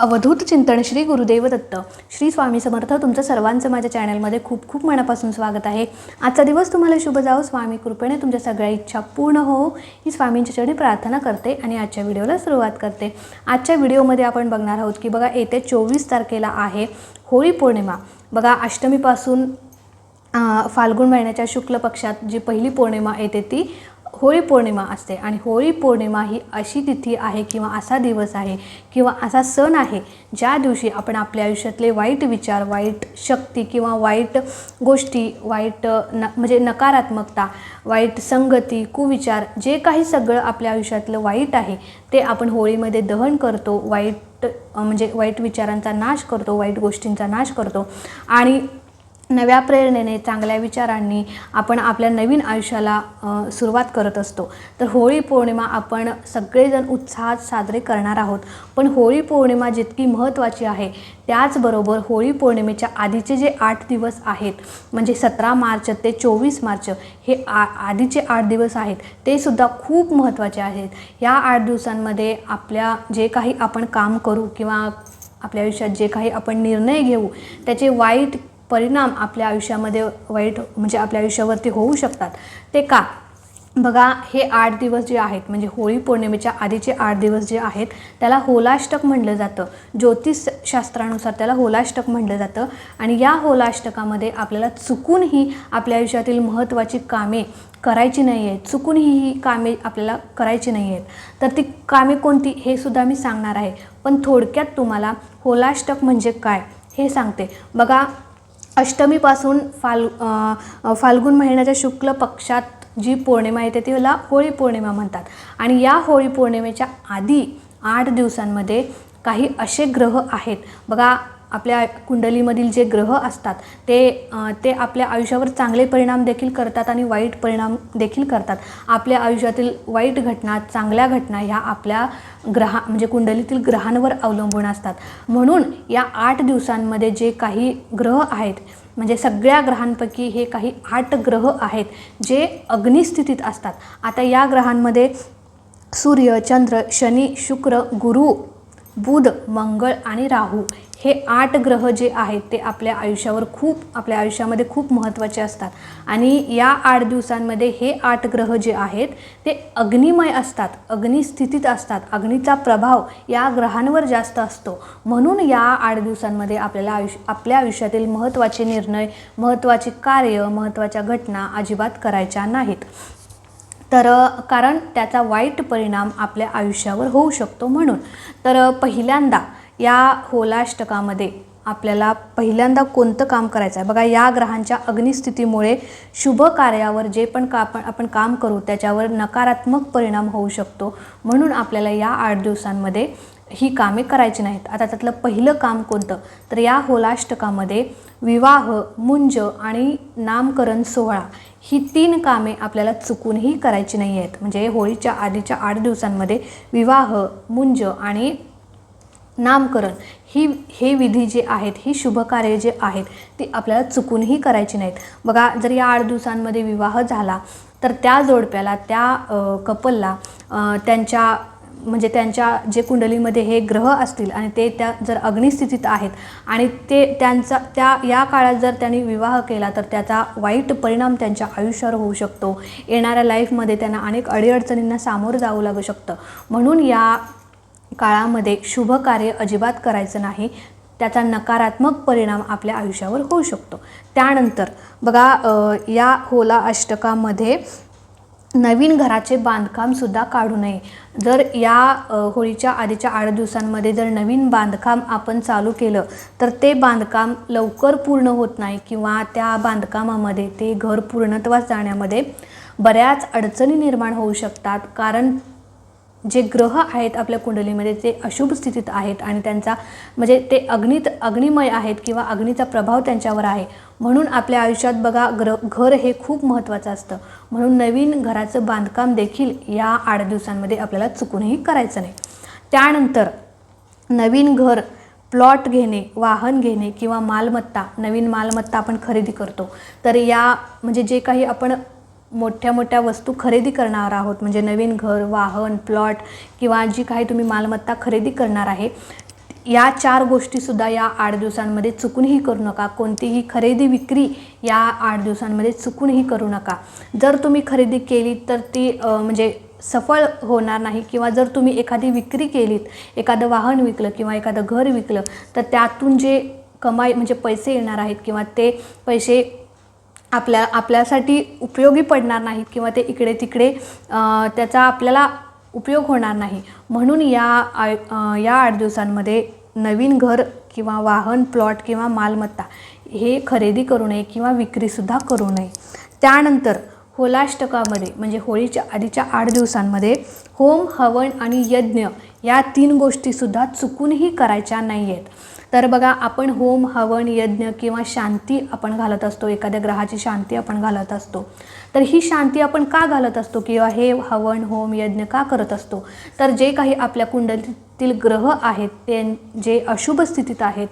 अवधूत चिंतन श्री गुरुदेव दत्त. श्री स्वामी समर्थ तुमचं सर्वांचं माझ्या चॅनलमध्ये खूप खूप मनापासून स्वागत आहे. आजचा दिवस तुम्हाला शुभ जाओ स्वामी कृपेने तुमच्या सगळ्या इच्छा पूर्ण हो. ही स्वामींच्या चरणी प्रार्थना करते आणि आजच्या व्हिडिओला सुरुवात करते. आजच्या व्हिडिओमध्ये आपण बघणार आहोत की बघा येत्या चोवीस तारखेला आहे होळी पौर्णिमा. बघा अष्टमीपासून फाल्गुन महिन्याच्या शुक्ल पक्षात जी पहिली पौर्णिमा येते ती होळी पौर्णिमा असते आणि होळी पौर्णिमा ही अशी तिथी आहे किंवा असा दिवस आहे किंवा असा सण आहे ज्या दिवशी आपण आपल्या आयुष्यातले वाईट विचार वाईट शक्ती किंवा वाईट गोष्टी वाईट न म्हणजे नकारात्मकता वाईट संगती कुविचार जे काही सगळं आपल्या आयुष्यातलं वाईट आहे ते आपण होळीमध्ये दहन करतो वाईट म्हणजे वाईट विचारांचा नाश करतो वाईट गोष्टींचा नाश करतो. आणि नव्या प्रेरणेने चांगल्या विचारांनी आपण आपल्या नवीन आयुष्याला सुरुवात करत असतो. तर होळी पौर्णिमा आपण सगळेजण उत्साहात साजरे करणार आहोत. पण होळी पौर्णिमा जितकी महत्त्वाची आहे त्याचबरोबर होळी पौर्णिमेच्या आधीचे जे आठ दिवस आहेत म्हणजे सतरा मार्च ते चोवीस मार्च हे आ आधीचे आठ दिवस आहेत ते सुद्धा खूप महत्त्वाचे आहेत. या आठ दिवसांमध्ये आपल्या जे काही आपण काम करू किंवा आपल्या आयुष्यात जे काही आपण निर्णय घेऊ त्याचे वाईट परिणाम आपल्या आयुष्यामध्ये वाईट म्हणजे आपल्या आयुष्यावरती होऊ शकतात. ते का? बघा हे आठ दिवस जे आहेत म्हणजे होळी पौर्णिमेच्या आधीचे आठ दिवस जे आहेत त्याला होलाष्टक म्हटलं जातं. ज्योतिषशास्त्रानुसार त्याला होलाष्टक म्हटलं जातं. आणि या होलाष्टकामध्ये आपल्याला चुकूनही आपल्या आयुष्यातील महत्त्वाची कामे करायची नाही आहेत चुकूनही ही कामे आपल्याला करायची नाही आहेत तर ती कामे कोणती हे सुद्धा मी सांगणार आहे. पण थोडक्यात तुम्हाला होलाष्टक म्हणजे काय हे सांगते. बघा अष्टमीपासून फाल फाल्गुन महिन्याच्या शुक्ल पक्षात जी पौर्णिमा येते तिला होळी पौर्णिमा म्हणतात. आणि या होळी पौर्णिमेच्या आधी आठ दिवसांमध्ये काही असे ग्रह आहेत. बघा आपल्या कुंडलीमधील जे ग्रह असतात ते ते आपल्या आयुष्यावर चांगले परिणाम देखील करतात आणि वाईट परिणाम देखील करतात. आपल्या आयुष्यातील वाईट घटना चांगल्या घटना ह्या आपल्या ग्रहा म्हणजे कुंडलीतील ग्रहांवर अवलंबून असतात. म्हणून या आठ दिवसांमध्ये जे काही ग्रह आहेत म्हणजे सगळ्या ग्रहांपैकी हे काही आठ ग्रह आहेत जे अग्निस्थितीत असतात. आता या ग्रहांमध्ये सूर्य चंद्र शनी शुक्र गुरु बुध मंगळ आणि राहू हे आठ ग्रह जे आहेत ते आपल्या आयुष्यावर खूप आपल्या आयुष्यामध्ये खूप महत्त्वाचे असतात. आणि या आठ दिवसांमध्ये हे आठ ग्रह जे आहेत ते अग्निमय असतात अग्निस्थितीत असतात अग्नीचा प्रभाव या ग्रहांवर जास्त असतो. म्हणून या आठ दिवसांमध्ये आपल्याला आयुष्य आपल्या आयुष्यातील महत्त्वाचे निर्णय महत्त्वाचे कार्य महत्त्वाच्या घटना अजिबात करायच्या नाहीत. तर कारण त्याचा वाईट परिणाम आपल्या आयुष्यावर होऊ शकतो म्हणून. तर पहिल्यांदा या होलाष्टकामध्ये आपल्याला पहिल्यांदा कोणतं काम करायचं आहे? बघा या ग्रहांच्या अग्निस्थितीमुळे शुभ कार्यावर जे पण का आपण आपण काम करू त्याच्यावर नकारात्मक परिणाम होऊ शकतो. म्हणून आपल्याला या आठ दिवसांमध्ये ही कामे करायची नाहीत. आता त्यातलं पहिलं काम कोणतं? तर या होलाष्टकामध्ये विवाह मुंज आणि नामकरण सोहळा ही तीन कामे आपल्याला चुकूनही करायची नाही आहेत म्हणजे होळीच्या आधीच्या आठ दिवसांमध्ये विवाह मुंज आणि नामकरण. ही हे विधी जे आहेत ही शुभकार्य जे आहेत ती आपल्याला चुकूनही करायची नाहीत. बघा जर या आठ दिवसांमध्ये विवाह झाला तर त्या जोडप्याला त्या कपलला त्यांच्या म्हणजे त्यांच्या जे कुंडलीमध्ये हे ग्रह असतील आणि ते त्या जर अग्निस्थितीत आहेत आणि ते त्यांचा त्या या काळात जर त्यांनी विवाह केला तर त्याचा वाईट परिणाम त्यांच्या आयुष्यावर होऊ शकतो. येणाऱ्या लाईफमध्ये त्यांना अनेक अडीअडचणींना सामोरं जावं लागू शकतं. म्हणून या काळामध्ये शुभ कार्य अजिबात करायचं नाही त्याचा नकारात्मक परिणाम आपल्या आयुष्यावर होऊ शकतो. त्यानंतर बघा या होला अष्टकामध्ये नवीन घराचे बांधकामसुद्धा काढू नये. जर या होळीच्या आधीच्या आठ दिवसांमध्ये जर नवीन बांधकाम आपण चालू केलं तर ते बांधकाम लवकर पूर्ण होत नाही किंवा त्या बांधकामामध्ये ते घर पूर्णत्वास जाण्यामध्ये बऱ्याच अडचणी निर्माण होऊ शकतात. कारण जे ग्रह आहेत आपल्या कुंडलीमध्ये ते अशुभ स्थितीत आहेत आणि त्यांचा म्हणजे ते अग्नित अग्निमय आहेत किंवा अग्नीचा प्रभाव त्यांच्यावर आहे. म्हणून आपल्या आयुष्यात बघा ग्र घर हे खूप महत्त्वाचं असतं. म्हणून नवीन घराचं बांधकाम देखील या आठ दिवसांमध्ये आपल्याला चुकूनही करायचं नाही. त्यानंतर नवीन घर प्लॉट घेणे वाहन घेणे किंवा मालमत्ता नवीन मालमत्ता आपण खरेदी करतो. तर या म्हणजे जे काही आपण मोठ्या मोठ्या वस्तू खरेदी करणार आहोत. म्हणजे नवीन घर वाहन प्लॉट किंवा जी काही तुम्ही मालमत्ता खरेदी करणार आहे या चार गोष्टीसुद्धा या आठ दिवसांमध्ये चुकूनही करू नका. कोणतीही खरेदी विक्री या आठ दिवसांमध्ये चुकूनही करू नका. जर तुम्ही खरेदी केली तर ती म्हणजे सफळ होणार नाही किंवा जर तुम्ही एखादी विक्री केलीत एखादं वाहन विकलं किंवा एखादं घर विकलं तर त्यातून जे कमाई म्हणजे पैसे येणार आहेत किंवा ते पैसे आपल्या आपल्यासाठी उपयोगी पडणार नाहीत किंवा ते इकडे तिकडे त्याचा आपल्याला उपयोग होणार नाही. म्हणून या आय या आठ दिवसांमध्ये नवीन घर किंवा वाहन प्लॉट किंवा मालमत्ता हे खरेदी करू नये किंवा विक्रीसुद्धा करू नये. त्यानंतर होलाष्टकामध्ये म्हणजे होळीच्या आधीच्या आठ दिवसांमध्ये होम हवन आणि यज्ञ या तीन गोष्टीसुद्धा चुकूनही करायच्या नाही आहेत तर बघा आपण होम हवन यज्ञ किंवा शांती आपण घालत असतो एखाद्या ग्रहाची शांती आपण घालत असतो. तर ही शांती आपण का घालत असतो किंवा हे हवन होम यज्ञ का करत असतो? तर जे काही आपल्या कुंडलीतील ग्रह आहेत ते जे अशुभ स्थितीत आहेत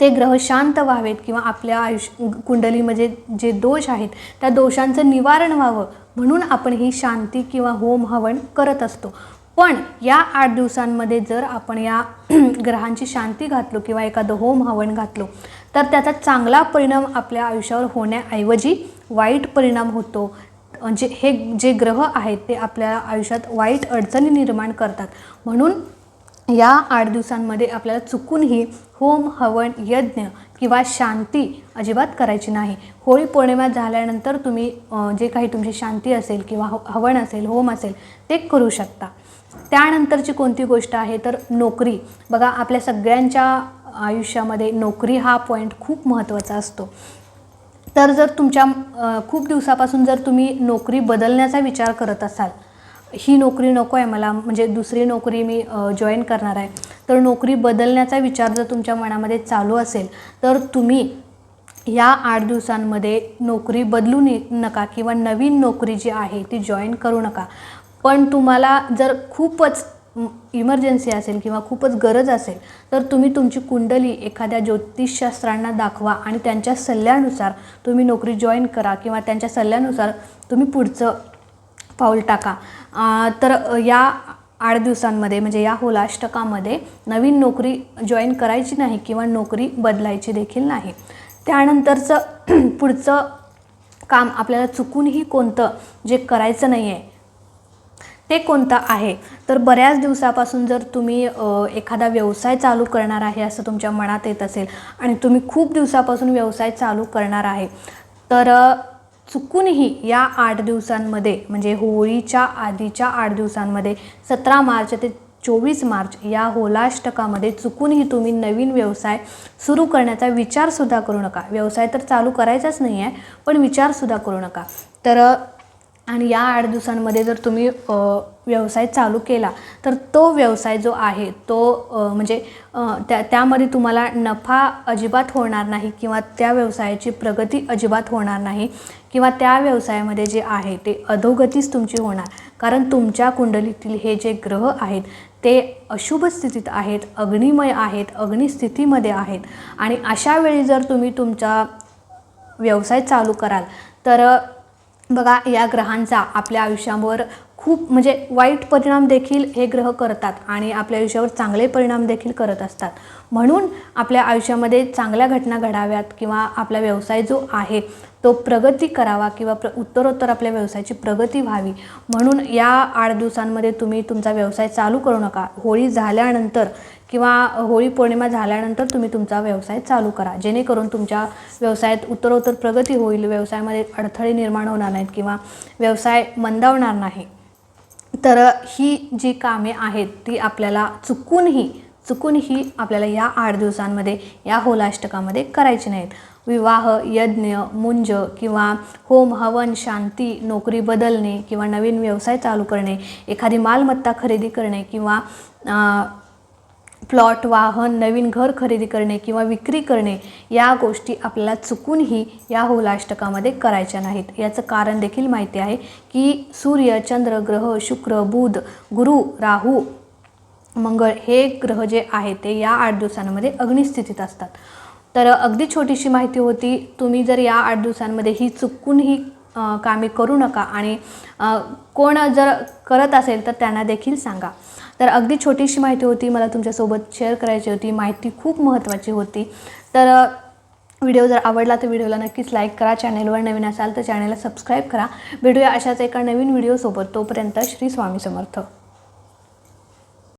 ते ग्रह शांत व्हावेत किंवा आपल्या आयुष्य कुंडलीमध्ये म्हणजे जे दोष आहेत त्या दोषांचं निवारण व्हावं म्हणून आपण ही शांती किंवा होम हवन करत असतो. पण या आठ दिवसांमध्ये जर आपण या ग्रहांची शांती घातलो किंवा एखादं होम हवन घातलो तर त्याचा चांगला परिणाम आपल्या आयुष्यावर होण्याऐवजी वाईट परिणाम होतो. म्हणजे हे जे ग्रह आहेत ते आपल्या आयुष्यात वाईट अडचणी निर्माण करतात. म्हणून या आठ दिवसांमध्ये आपल्याला चुकूनही होम हवन यज्ञ किंवा शांती अजिबात करायची नाही. होळी पौर्णिमा झाल्यानंतर तुम्ही जे काही तुमची शांती असेल किंवा ह हवन असेल होम असेल ते करू शकता. त्यानंतरची कोणती गोष्ट आहे? तर नोकरी. बघा आपल्या सगळ्यांच्या आयुष्यामध्ये नोकरी हा पॉईंट खूप महत्त्वाचा असतो. तर जर तुमच्या खूप दिवसापासून जर तुम्ही नोकरी बदलण्याचा विचार करत असाल ही नोकरी नको आहे मला म्हणजे दुसरी नोकरी मी जॉईन करणार आहे. तर नोकरी बदलण्याचा विचार जर तुमच्या मनामध्ये चालू असेल तर तुम्ही या आठ दिवसांमध्ये नोकरी बदलू नका किंवा नवीन नोकरी जी आहे ती जॉईन करू नका. पण तुम्हाला जर खूपच इमर्जन्सी असेल किंवा खूपच गरज असेल तर तुम्ही तुमची कुंडली एखाद्या ज्योतिषशास्त्रांना दाखवा आणि त्यांच्या सल्ल्यानुसार तुम्ही नोकरी जॉईन करा किंवा त्यांच्या सल्ल्यानुसार तुम्ही पुढचं पाऊल टाका. तर या आठ दिवसांमध्ये म्हणजे या होलाष्टकामध्ये नवीन नोकरी जॉईन करायची नाही किंवा नोकरी बदलायची देखील नाही. त्यानंतरचं पुढचं काम आपल्याला चुकूनही कोणतं जे करायचं नाही आहे ते कोणतं आहे? तर बऱ्याच दिवसापासून जर तुम्ही एखादा व्यवसाय चालू करणार आहे असं तुमच्या मनात येत असेल आणि तुम्ही खूप दिवसापासून व्यवसाय चालू करणार आहे तर चुकूनही या आठ दिवसांमध्ये म्हणजे होळीच्या आधीच्या आठ दिवसांमध्ये सतरा मार्च ते चोवीस मार्च या होलाष्टकामध्ये चुकूनही तुम्ही नवीन व्यवसाय सुरू करण्याचा विचारसुद्धा करू नका. व्यवसाय तर चालू करायचाच नाही आहे पण विचारसुद्धा करू नका. तर आणि या आठ दिवसांमध्ये जर तुम्ही व्यवसाय चालू केला तर तो व्यवसाय जो आहे तो म्हणजे त्या त्यामध्ये तुम्हाला नफा अजिबात होणार नाही किंवा त्या व्यवसायाची प्रगती अजिबात होणार नाही किंवा त्या व्यवसायामध्ये जे आहे ते अधोगतीच तुमची होणार. कारण तुमच्या कुंडलीतील हे जे ग्रह आहेत ते अशुभ स्थितीत आहेत अग्निमय आहेत अग्निस्थितीमध्ये आहेत. आणि अशा वेळी जर तुम्ही तुमचा व्यवसाय चालू कराल तर बघा या ग्रहांचा आपल्या आयुष्यावर खूप म्हणजे वाईट परिणाम देखील हे ग्रह करतात आणि आपल्या आयुष्यावर चांगले परिणाम देखील करत असतात. म्हणून आपल्या आयुष्यामध्ये चांगल्या घटना घडाव्यात किंवा आपला व्यवसाय जो आहे तो प्रगती करावा किंवा प्र उत्तरोत्तर आपल्या व्यवसायाची प्रगती व्हावी. म्हणून या आठ दिवसांमध्ये तुम्ही तुमचा व्यवसाय चालू करू नका. होळी झाल्यानंतर किंवा होळी पौर्णिमा झाल्यानंतर तुम्ही तुमचा व्यवसाय चालू करा. जेणेकरून तुमच्या व्यवसायात उत्तरोत्तर प्रगती होईल व्यवसायामध्ये अडथळे निर्माण होणार नाहीत किंवा व्यवसाय मंदावणार नाही. तर ही जी कामे आहेत ती आपल्याला चुकूनही चुकूनही आपल्याला या आठ दिवसांमध्ये या होलाष्टकामध्ये करायची नाहीत. विवाह यज्ञ मुंज किंवा होम हवन शांती नोकरी बदलणे किंवा नवीन व्यवसाय चालू करणे एखादी मालमत्ता खरेदी करणे किंवा प्लॉट वाहन नवीन घर खरेदी करणे किंवा विक्री करणे या गोष्टी आपल्याला चुकूनही या होलाष्टकामध्ये करायच्या नाहीत. याचं कारण देखील माहिती आहे की सूर्य चंद्र ग्रह शुक्र बुध गुरु राहू मंगळ हे ग्रह जे आहे ते या आठ दिवसांमध्ये अग्निस्थितीत असतात. तर अगदी छोटीशी माहिती होती तुम्ही जर या आठ दिवसांमध्ये ही चुकूनही कामे करू नका आणि कोण जर करत असेल तर त्यांना देखील सांगा. तर अगदी छोटीशी माहिती होती मला तुमच्यासोबत शेअर करायची होती माहिती खूप महत्त्वाची होती. तर व्हिडिओ जर आवडला तर व्हिडिओला नक्कीच लाईक करा चॅनेलवर नवीन असाल तर चॅनलला सबस्क्राईब करा. भेटूया अशाच एका नवीन व्हिडिओसोबत तोपर्यंत श्री स्वामी समर्थ.